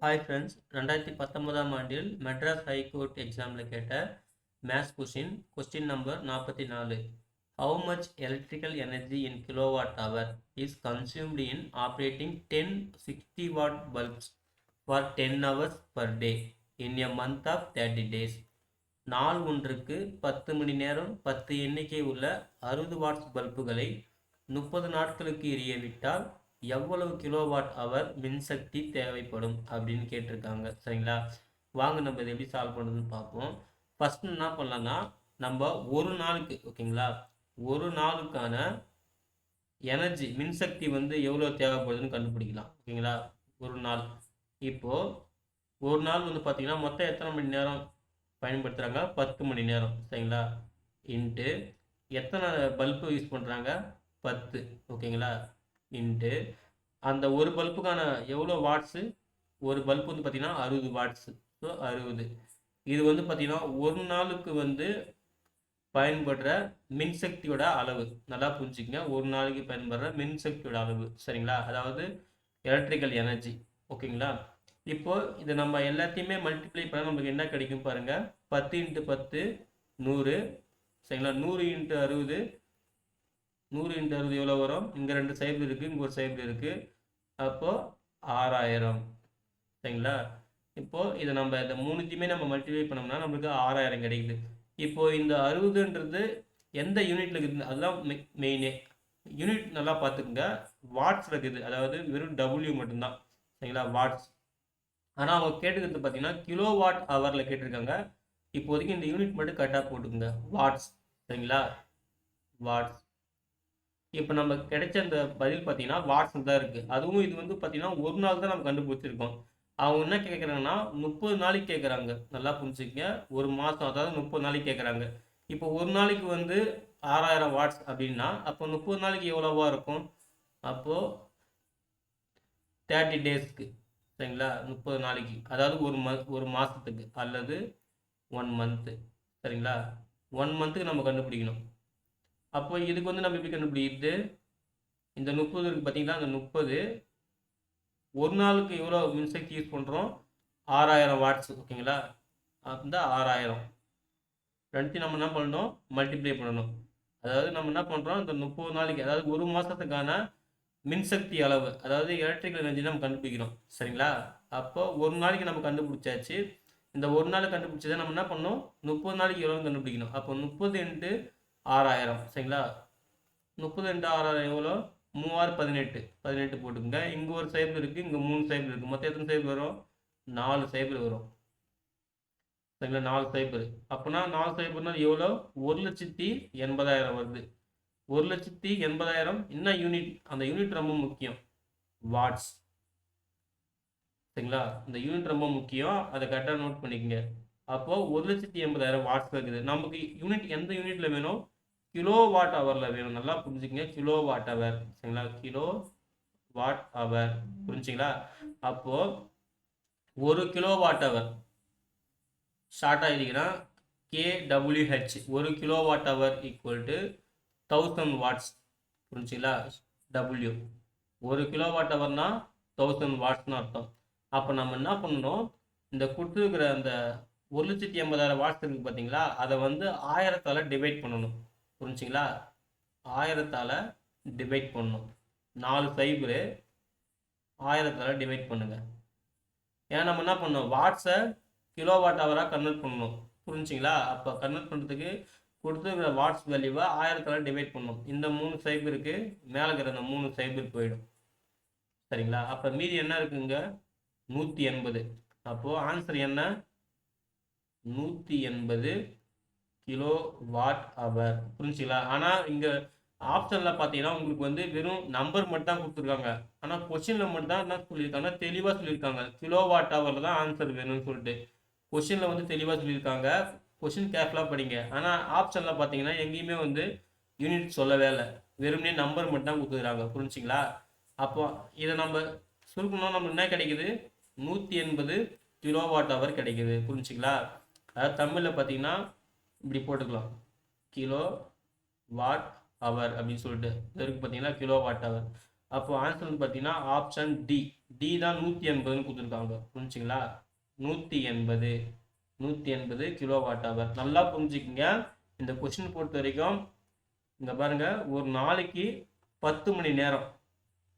Hi friends ரெண்டாயிரத்தி பத்தொன்பதாம் ஆண்டில் மெட்ராஸ் ஹைகோர்ட் எக்ஸாமில் கேட்ட மேத்ஸ் கொஸ்டின் கொஸ்டின் நம்பர் நாற்பத்தி நாலு. How much electrical energy in kilowatt hour is consumed in operating ten sixty watt bulbs for ten hours per day in a month of thirty days நாள் ஒன்றுக்கு பத்து மணி நேரம் பத்து எண்ணிக்கை உள்ள அறுபது வாட்ஸ் பல்புகளை முப்பது நாட்களுக்கு எரியவிட்டால் எவ்வளவு கிலோவாட் அவர் மின்சக்தி தேவைப்படும் அப்படின்னு கேட்டிருக்காங்க. சரிங்களா? வாங்க நம்ம இதை எப்படி சால்வ் பண்ணுறதுன்னு பார்ப்போம். ஃபஸ்ட் என்ன பண்ணலாம்னா நம்ம ஒரு நாளுக்கு ஓகேங்களா? ஒரு நாளுக்கான எனர்ஜி மின்சக்தி வந்து எவ்வளோ தேவைப்படுதுன்னு கண்டுபிடிக்கலாம். ஓகேங்களா? ஒரு நாள். இப்போது ஒரு நாள் வந்து பார்த்தீங்கன்னா மொத்தம் எத்தனை மணி நேரம் பயன்படுத்துகிறாங்க பத்து மணி நேரம். சரிங்களா? இன்ட்டு எத்தனை பல்பு யூஸ் பண்ணுறாங்க பத்து. ஓகேங்களா? இன்ட்டு அந்த ஒரு பல்புக்கான எவ்வளோ வாட்ஸு ஒரு பல்ப் வந்து பார்த்திங்கன்னா அறுபது வாட்ஸு ஸோ அறுபது. இது வந்து பார்த்திங்கன்னா ஒரு நாளுக்கு வந்து பயன்படுற மின்சக்தியோட அளவு. நல்லா புரிஞ்சுக்கங்க. ஒரு நாளைக்கு பயன்படுற மின்சக்தியோட அளவு. சரிங்களா? அதாவது எலக்ட்ரிக்கல் எனர்ஜி ஓகேங்களா? இப்போது இதை நம்ம எல்லாத்தையுமே மல்டிப்ளை பண்ணால் நமக்கு என்ன கிடைக்கும் பாருங்கள் பத்து இன்ட்டு பத்து நூறு. சரிங்களா? நூறு இன்ட்டு அறுபது. நூறு இன்ட்டு அறுபது எவ்வளோ வரும்? இங்கே ரெண்டு சைடு இருக்குது இங்கே ஒரு சைடு இருக்குது அப்போது ஆறாயிரம். சரிங்களா? இப்போது இதை நம்ம இந்த மூணுத்தையுமே நம்ம மல்டிப்ளை பண்ணோம்னா நம்மளுக்கு ஆறாயிரம் கிடைக்குது. இப்போது இந்த அறுபதுன்றது எந்த யூனிட்டில் இருக்குது? அதுதான் மெயினே யூனிட் நல்லா பார்த்துக்குங்க. வாட்ஸில் இருக்குது. அதாவது வெறும் டபுள்யூ மட்டும்தான். சரிங்களா? வாட்ஸ் ஆனால் அவங்க கேட்டுக்கிறது பார்த்தீங்கன்னா கிலோ வாட் ஹவரில் கேட்டிருக்காங்க. இப்போதைக்கு இந்த யூனிட் மட்டும் கரெக்டாக போட்டுக்குங்க. வாட்ஸ் சரிங்களா? வாட்ஸ் இப்போ நம்ம கிடைச்ச அந்த பதில் பார்த்தீங்கன்னா வாட்ஸ் தான் இருக்குது அதுவும் இது வந்து பார்த்தீங்கன்னா ஒரு நாள் தான் நம்ம கண்டுபிடிச்சிருக்கோம். அவங்க என்ன கேட்குறாங்கன்னா முப்பது நாளைக்கு கேட்குறாங்க நல்லா புரிஞ்சுக்கங்க. ஒரு மாதம் அதாவது முப்பது நாளைக்கு கேட்குறாங்க இப்போ ஒரு நாளைக்கு வந்து ஆறாயிரம் வாட்ஸ் அப்படின்னா அப்போ முப்பது நாளைக்கு எவ்வளோவா இருக்கும்? அப்போது தேர்ட்டி டேஸ்க்கு சரிங்களா? முப்பது நாளைக்கு. அதாவது ஒரு ம ஒரு மாதத்துக்கு அல்லது ஒன் மந்த்து சரிங்களா? ஒன் மந்த்துக்கு நம்ம கண்டுபிடிக்கணும். அப்போ இதுக்கு வந்து நம்ம எப்படி கண்டுபிடிக்கிறது? இந்த முப்பது இருக்குது பார்த்தீங்களா? அந்த முப்பது. ஒரு நாளுக்கு எவ்வளோ மின்சக்தி யூஸ் பண்ணுறோம் ஆறாயிரம் வாட்ஸ் ஓகேங்களா? அந்த ஆறாயிரம். ரெண்டுத்தையும் நம்ம என்ன பண்ணணும்? மல்டிப்ளை பண்ணணும். அதாவது நம்ம என்ன பண்ணுறோம் இந்த முப்பது நாளைக்கு அதாவது ஒரு மாதத்துக்கான மின்சக்தி அளவு அதாவது எலக்ட்ரிக்கல் எனர்ஜி நம்ம கண்டுபிடிக்கிறோம். சரிங்களா? அப்போ ஒரு நாளைக்கு நம்ம கண்டுபிடிச்சாச்சு. இந்த ஒரு நாள் கண்டுபிடிச்சதை நம்ம என்ன பண்ணோம் முப்பது நாளைக்கு எவ்வளோ கண்டுபிடிக்கணும். அப்போ முப்பது இன்ட்டு ஆறாயிரம் சரிங்களா? முப்பது ரெண்டு ஆறாயிரம் எவ்வளோ மூவாறு பதினெட்டு. பதினெட்டு போட்டுக்கோங்க. இங்கே ஒரு சைபிள் இருக்குது இங்கே மூணு சைபிள் இருக்குது மொத்தம் எத்தனை சைபிள் வரும்? நாலு சைபிள் வரும். சரிங்களா? நாலு சைபிள் அப்போனா நாலு சைபிள்னால் எவ்வளோ ஒரு லட்சத்தி எண்பதாயிரம் வருது. ஒரு லட்சத்தி எண்பதாயிரம். என்ன யூனிட் அந்த யூனிட் ரொம்ப முக்கியம். வாட்ஸ் சரிங்களா? இந்த யூனிட் ரொம்ப முக்கியம். அதை கரெக்டாக நோட் பண்ணிக்கோங்க. அப்போது ஒரு லட்சத்தி எண்பதாயிரம் வாட்ஸ் இருக்குது. நமக்கு யூனிட் எந்த யூனிட்டில் வேணும்? கிலோ வாட் ஹவரில் வேணும். நல்லா புரிஞ்சுக்கங்க. கிலோ வாட் ஹவர் சரிங்களா? கிலோ வாட் ஹவர் புரிஞ்சுங்களா? அப்போது ஒரு கிலோ வாட் ஹவர் ஷார்ட்டாக எழுதிங்கன்னா கேடபிள்யூஹெச் ஒரு kilowatt hour equal to thousand watts புரிஞ்சுங்களா? டபுள்யூ ஒரு கிலோ வாட் ஹவர்னா தௌசண்ட் வாட்ஸ்னு அர்த்தம். அப்போ நம்ம என்ன பண்ணணும்? இந்த கொடுத்துருக்கிற அந்த ஒரு லட்சத்தி எண்பதாயிரம் வாட்ஸ் இருக்குது பார்த்தீங்களா அதை வந்து ஆயிரத்தால் டிவைட் பண்ணணும். புரிஞ்சுங்களா? ஆயிரத்தால் டிவைட் பண்ணணும். நாலு சைபரு ஆயிரத்தால் டிவைட் பண்ணுங்கள் ஏன்னா நம்ம என்ன பண்ணோம் வாட்ஸை கிலோ வாட் ஹவராக கன்வெர்ட் பண்ணணும். புரிஞ்சுங்களா? அப்போ கன்வெர்ட் பண்ணுறதுக்கு கொடுத்துருக்கிற வாட்ஸ் வேல்யூவை ஆயிரத்தால் டிவைட் பண்ணணும். இந்த மூணு சைபருக்கு மேலே இருக்கிற அந்த மூணு சைபர் போயிடும். சரிங்களா? அப்போ மீதி என்ன இருக்குங்க? நூற்றி எண்பது. அப்போது ஆன்சர் என்ன? நூற்றி எண்பது கிலோ வாட் அவர் புரிஞ்சுங்களா? ஆனால் இங்கே ஆப்ஷனில் பார்த்தீங்கன்னா உங்களுக்கு வந்து வெறும் நம்பர் மட்டும் தான் கொடுத்துருக்காங்க. ஆனால் கொஷினில் மட்டும் தான் என்ன சொல்லியிருக்காங்க? தெளிவாக சொல்லியிருக்காங்க. கிலோ வாட் ஹவரில் தான் ஆன்சர் வேணும்னு சொல்லிட்டு. கொஷினில் வந்து தெளிவாக சொல்லியிருக்காங்க. கொஷின் கேர்ஃபுல்லாக படிங்க. ஆனால் ஆப்ஷனில் பார்த்தீங்கன்னா எங்கேயுமே வந்து யூனிட் சொல்லவே இல்லை. வெறுமனே நம்பர் மட்டும் தான் கொடுத்துருக்காங்க. புரிஞ்சுங்களா? அப்போ இதை நம்ம சுருக்கணும் நம்ம என்ன கிடைக்குது? நூற்றி எண்பது கிலோ வாட் ஹவர் கிடைக்குது. புரிஞ்சுங்களா? அதாவது தமிழில் பார்த்தீங்கன்னா இப்படி போட்டுக்கலாம். கிலோ வாட் ஹவர் அப்படின்னு சொல்லிட்டு. இது பார்த்தீங்கன்னா கிலோ வாட் ஹவர் அப்போ ஆன்சர் வந்து பார்த்தீங்கன்னா ஆப்ஷன் டி டி தான் நூற்றி எண்பதுன்னு கொடுத்துருக்காங்க. புரிஞ்சுங்களா? நூற்றி எண்பது. நூற்றி எண்பது கிலோ வாட் ஹவர் நல்லா புரிஞ்சுக்கிங்க. இந்த கொஸ்டின் பொறுத்த வரைக்கும் இந்த பாருங்க ஒரு நாளைக்கு பத்து மணி நேரம்.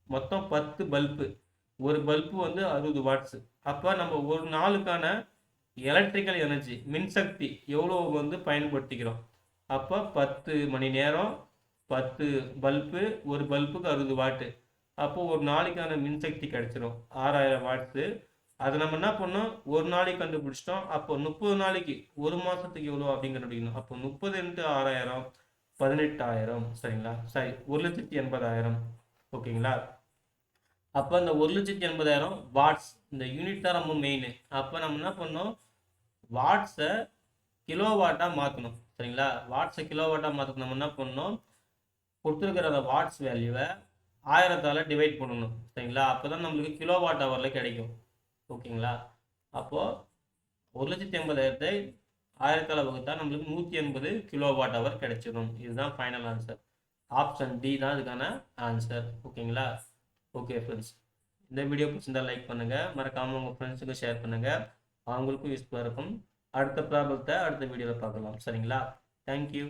மொத்தம் பத்து பல்பு ஒரு பல்பு வந்து அறுபது வாட்ஸு அப்போ நம்ம ஒரு நாளுக்கான எலக்ட்ரிக்கல் எனர்ஜி மின்சக்தி எவ்வளோ வந்து பயன்படுத்திக்கிறோம்? அப்போ பத்து மணி நேரம் பத்து பல்பு ஒரு பல்புக்கு அறுபது வாட்டு. அப்போ ஒரு நாளைக்கான மின்சக்தி கிடைச்சிரும். ஆறாயிரம் வாட்ஸு அதை நம்ம என்ன பண்ணோம்? ஒரு நாளைக்கு கண்டுபிடிச்சிட்டோம். அப்போ முப்பது நாளைக்கு ஒரு மாதத்துக்கு எவ்வளோ அப்படின்னு கண்டுபிடிக்கணும். அப்போ முப்பது இன்ட்டு ஆறாயிரம் பதினெட்டாயிரம். சரிங்களா? சரி ஒரு லட்சத்தி எண்பதாயிரம். ஓகேங்களா? அப்போ அந்த ஒரு லட்சத்தி எண்பதாயிரம் வாட்ஸ் இந்த யூனிட் தான் ரொம்ப மெயின் அப்போ நம்ம என்ன பண்ணோம் வாட்ஸை கிலோ வாட்டாக மாற்றணும் சரிங்களா? வாட்ஸை கிலோ வாட்டாக மாற்றணும் நம்ம என்ன பண்ணணும்? கொடுத்துருக்கிற அந்த வாட்ஸ் வேல்யூவை ஆயிரத்தால் டிவைட் பண்ணணும். சரிங்களா? அப்போ தான் நம்மளுக்கு கிலோ வாட் ஹவரில் கிடைக்கும். ஓகேங்களா? அப்போது ஒரு லட்சத்தி எண்பதாயிரத்தை ஆயிரத்தால் வகுத்தா நம்மளுக்கு நூற்றி எண்பது கிலோ வாட் ஹவர் கிடைச்சிடும். இதுதான் ஃபைனல் ஆன்சர் ஆப்ஷன் டி தான் இதுக்கான ஆன்சர் ஓகேங்களா? ஓகே ஃப்ரெண்ட்ஸ் இந்த வீடியோ பிடிச்சிருந்தா லைக் பண்ணுங்கள் மறக்காமல் உங்கள் ஃப்ரெண்ட்ஸுக்கும் ஷேர் பண்ணுங்கள் அவங்களுக்கும் யூஸ்ஃபுல்லாக இருக்கும். அடுத்த ப்ராப்ளத்தை அடுத்த வீடியோவில் பார்க்கலாம். சரிங்களா? தேங்க்யூ